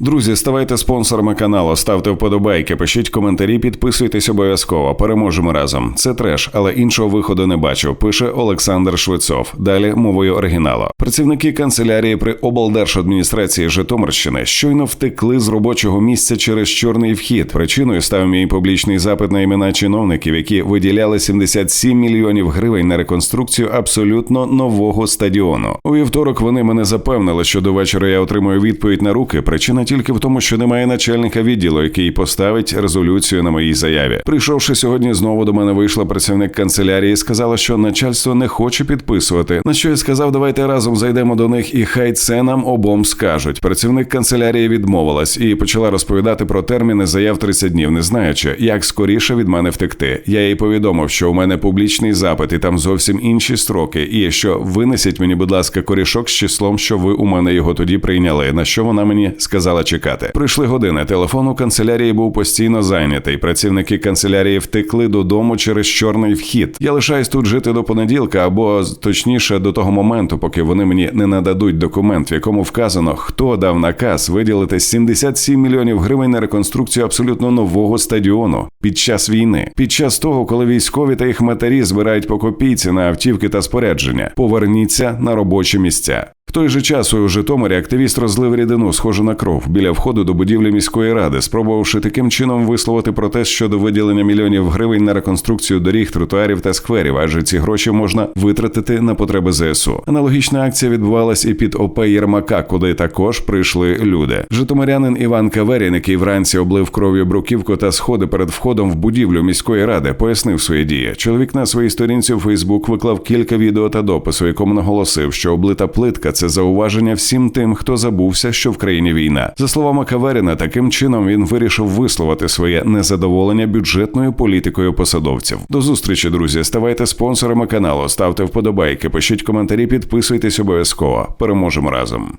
Друзі, ставайте спонсорами каналу, ставте вподобайки, пишіть коментарі, підписуйтесь обов'язково. Переможемо разом. Це треш, але іншого виходу не бачу. Пише Олександр Швецов. Далі мовою оригіналу. Працівники канцелярії при облдержадміністрації Житомирщини щойно втекли з робочого місця через чорний вхід. Причиною став мій публічний запит на імена чиновників, які виділяли 77 мільйонів гривень на реконструкцію абсолютно нового стадіону. У вівторок вони мене запевнили, що до вечора я отримую відповідь на руки. Причина тільки в тому, що немає начальника відділу, який поставить резолюцію на моїй заяві. Прийшовши сьогодні, знову до мене вийшла працівник канцелярії і сказала, що начальство не хоче підписувати. На що я сказав, давайте разом зайдемо до них, і хай це нам обом скажуть. Працівник канцелярії відмовилась і почала розповідати про терміни заяв 30 днів, не знаючи, як скоріше від мене втекти. Я їй повідомив, що у мене публічний запит, і там зовсім інші строки. І що винесіть мені, будь ласка, корішок з числом, що ви у мене його тоді прийняли. На що вона мені сказала чекати. Прийшли години. Телефон у канцелярії був постійно зайнятий. Працівники канцелярії втекли додому через чорний вхід. Я лишаюсь тут жити до понеділка, або точніше до того моменту, поки вони мені не нададуть документ, в якому вказано, хто дав наказ виділити 77 мільйонів гривень на реконструкцію абсолютно нового стадіону під час війни, під час того, коли військові та їх матері збирають по копійці на автівки та спорядження. Поверніться на робочі місця. В той же час у Житомирі активіст розлив рідину, схожу на кров, біля входу до будівлі міської ради, спробувавши таким чином висловити протест щодо виділення мільйонів гривень на реконструкцію доріг, тротуарів та скверів, адже ці гроші можна витратити на потреби ЗСУ. Аналогічна акція відбувалась і під ОП Єрмака, куди також прийшли люди. Житомирянин Іван Каверін, який вранці облив кров'ю бруківку та сходи перед входом в будівлю міської ради, пояснив свої дії. Чоловік на своїй сторінці у Фейсбук виклав кілька відео та допису, якому наголосив, що облита плитка це зауваження всім тим, хто забувся, що в країні війна. За словами Каверіна, таким чином він вирішив висловити своє незадоволення бюджетною політикою посадовців. До зустрічі, друзі. Ставайте спонсорами каналу, ставте вподобайки, пишіть коментарі, підписуйтесь обов'язково. Переможемо разом.